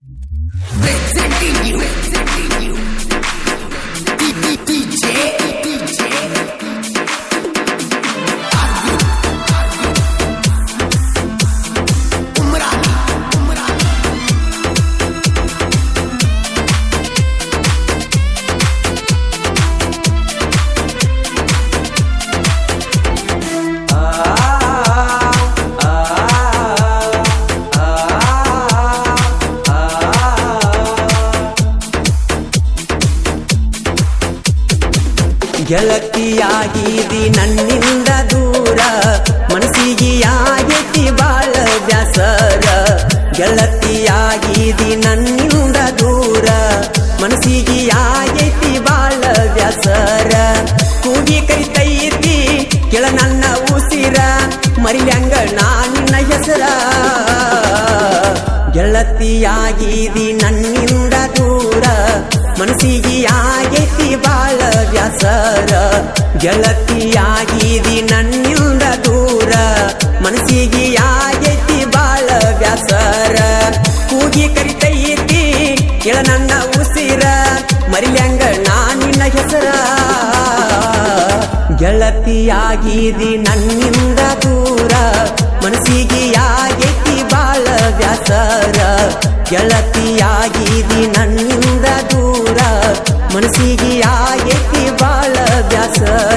Presenting you, ಮರಿಲ್ಯಾಂಗ ನಾನಿನ್ನ ಹೆಸರ. ಗೆಳತಿಯಾಗಿದಿ ನನ್ನಿಂದ ದೂರ. ಮನಸ್ಸಿಗೆ ಆಗೈತಿ ಬಾಳ ವ್ಯಾಸರ. ಗೆಳತಿಯಾಗಿದಿ ನನ್ನಿಂದ ದೂರ. ಮನಸ್ಸಿಗೆ ಆಗೈತಿ ಬಾಳ ವ್ಯಾಸರ. ಕೂಗಿ ಕರಿತೈತಿ ಕೆಳ ನನ್ನ ಉಸಿರ. ಮರಿಲ್ಯಾಂಗ ನಾನಿನ್ನ ಹೆಸರ. ಗೆಳತಿಯಾಗಿದಿ ನನ್ನಿಂದ ದೂರ. ಮನಸ್ಸಿಗೆ ಯಾಕೆ ಬಾಳ ವ್ಯಾಸರ. ಗೆಳತಿಯಾಗಿದಿ ನನ್ನಿಂದ ದೂರ. ಮನಸ್ಸಿಗೆ ಯಾಕೆ ಬಾಳ ವ್ಯಾಸರ.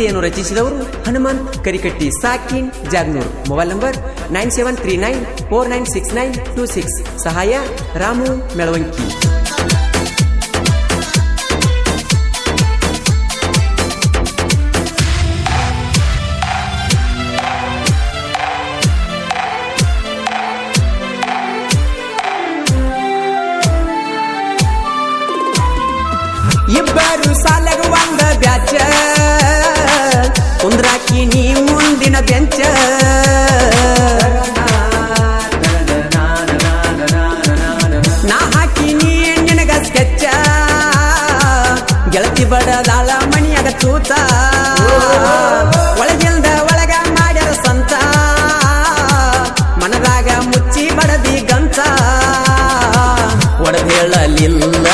ಗೀತೆಯನ್ನು ರಚಿಸಿದವರು Hanumanth Karikatti ಸಾಕಿನ್ Jagnur mobile number nine seven three nine four nine six nine two six ಸಹಾಯ ರಾಮು ಮೆಳವಂಕಿ ಇಬ್ಬರು ಸಾಲಗ ಒಂದ ಬ್ಯಾಚ ನೀ ಮುಂದಿನ ಬೆಂಚ ನಾ ಹಾಕಿ ನೀ ನಿನಗ ಸ್ಕೆಚ್ಚ. ಗೆಳತಿ ಬಡದಾಳ ಮಣಿಯಾಗ ತೂತ. ಒಳಗಿಲ್ದ ಒಳಗ ಮಾಡ್ಯಾರ ಸಂತ. ಮನದಾಗ ಮುಚ್ಚಿ ಬಡದಿ ಗಂತ. ಒಡದೇಳಲಿಲ್ಲ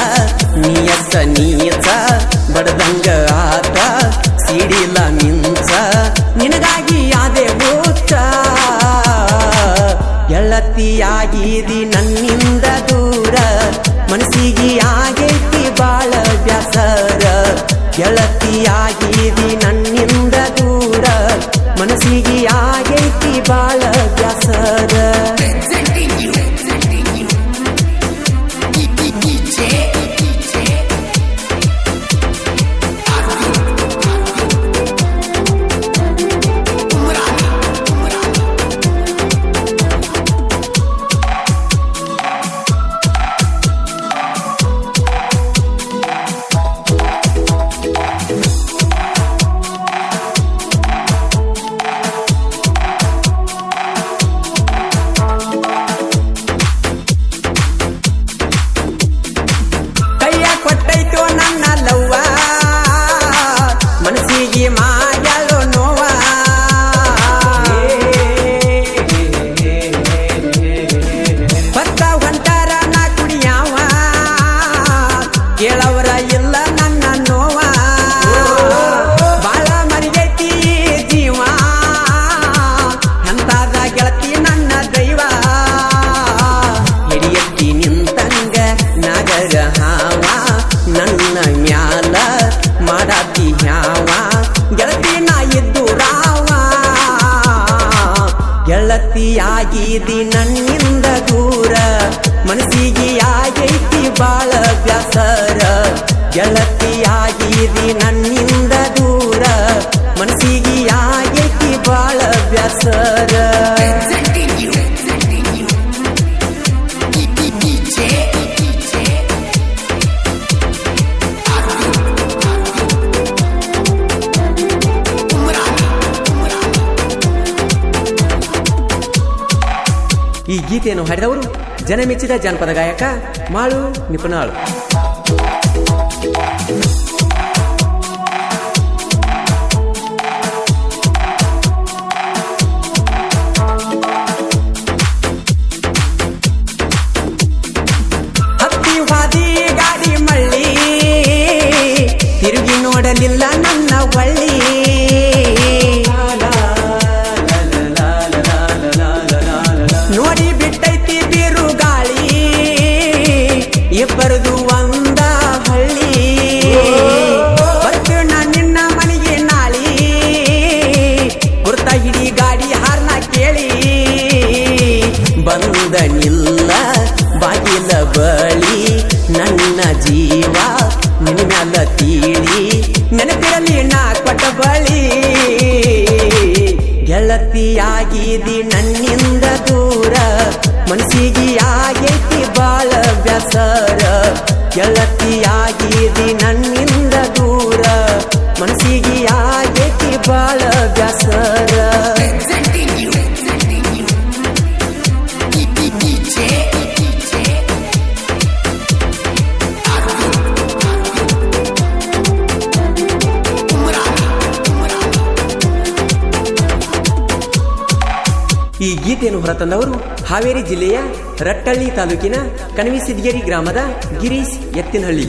ನೀಯಸ ನೀಯಸ ಬಡದಂಗ ಆತ ಸಿಡಿಲ ಮಿಂಚ ನಿನಗಾಗಿ ಅದೇ ಗೆಳತಿಯಾಗಿದಿ ನನ್ನಿಂದ DJ, ನನ್ನಿಂದ ದೂರ Arvind. ಬಾಳ Umrani. ಈ ಗೀತೆಯನ್ನು ಹಾಡಿದವರು ಜನಮೆಚ್ಚಿದ ಜಾನಪದ ಗಾಯಕ ಮಾಳು ನಿಪುಣಾಳು ಮ್ಯಾಲ ತೀಳಿ ನೆನಪಿರಲಿ ನಾ ಕೊಟ್ಟ ಬಳಿ. ಗೆಳತಿಯಾಗಿದಿ ನನ್ನಿಂದ ದೂರ, ಮನಸ್ಸಿಗೆ ಆಗೈತಿ ಬಾಳ ಬ್ಯಾಸರ ಗೆಳತಿಯಾಗಿದಿ ನನ್ನಿಂದ ದೂರ, ಮನಸ್ಸಿಗೆ ಆಗೈತಿ ಬಾಳ ಬ್ಯಾಸರ ಹೊರತಂದವರು ಹಾವೇರಿ ಜಿಲ್ಲೆಯ ರಟ್ಟಳ್ಳಿ ತಾಲೂಕಿನ ಕಣವಿಸಿದ್ಗೇರಿ ಗ್ರಾಮದ ಗಿರೀಶ್ ಎತ್ತಿನಹಳ್ಳಿ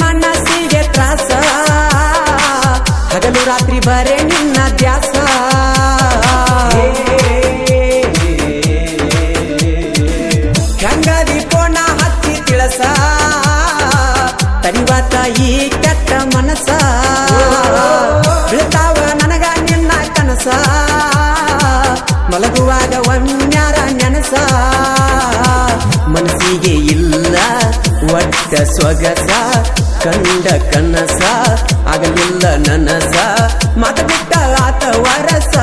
ಮನಸ್ಸಿಗೆ ತ್ರಾಸ. ಹಗಲು ರಾತ್ರಿ ಬರೇ ನಿನ್ನ ಮಲಗುವಾಗ ಒಮ್ಮ್ಯಾರ ನೆನಸ. ಮನಸ್ಸಿಗೆ ಇಲ್ಲ ಒಟ್ಟ ಸ್ವಗಸ, ಕಂಡ ಕನಸ, ಆಗಲಿಲ್ಲ ನನಸ. ಮತ ಬಿಟ್ಟ ಆತ ವರಸ.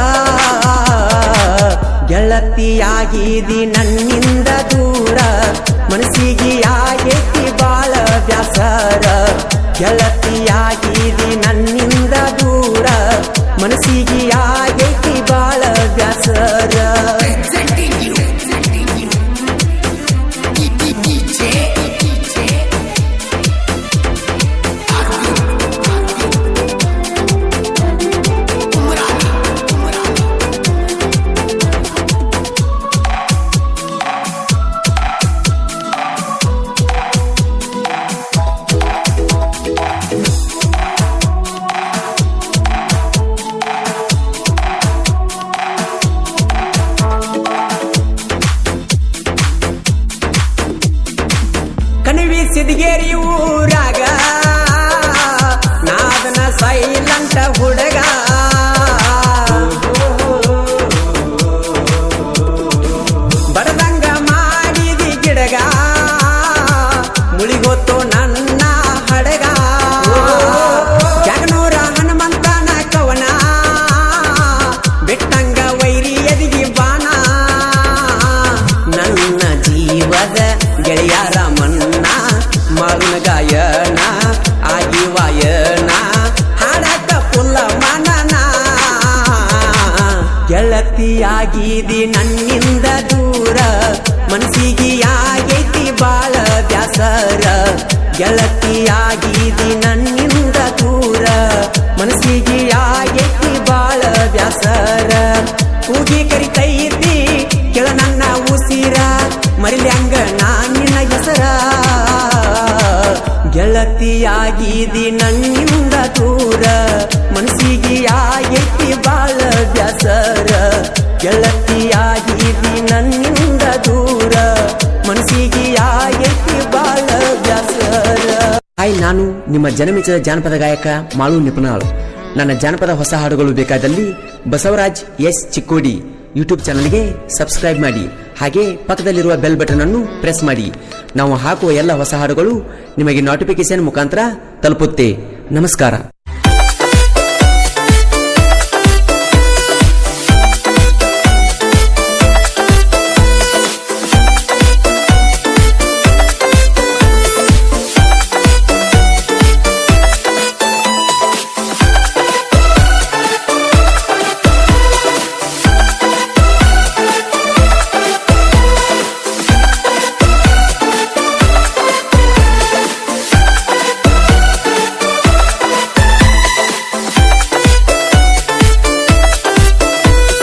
ಗೆಳತಿಯಾಗಿದಿ ನನ್ನಿಂದ ದೂರ. You. ಹಾಯ್ ನಾನು ನಿಮ್ಮ ಜನಮೆಚ್ಚದ ಜಾನಪದ ಗಾಯಕ ಮಾಳು ನಿಪುಣಾಳ್. ನನ್ನ ಜಾನಪದ ಹೊಸ ಹಾಡುಗಳು ಬೇಕಾದಲ್ಲಿ ಬಸವರಾಜ್ ಎಸ್ ಚಿಕ್ಕೋಡಿ ಯೂಟ್ಯೂಬ್ ಚಾನಲ್ಗೆ ಸಬ್ಸ್ಕ್ರೈಬ್ ಮಾಡಿ. ಹಾಗೆ ಪಕ್ಕದಲ್ಲಿರುವ ಬೆಲ್ ಬಟನ್ ಅನ್ನು ಪ್ರೆಸ್ ಮಾಡಿ. ನಾವು ಹಾಕುವ ಎಲ್ಲ ಹೊಸ ಹಾಡುಗಳು ನಿಮಗೆ ನೋಟಿಫಿಕೇಶನ್ ಮುಖಾಂತರ ತಲುಪುತ್ತೆ. ನಮಸ್ಕಾರ.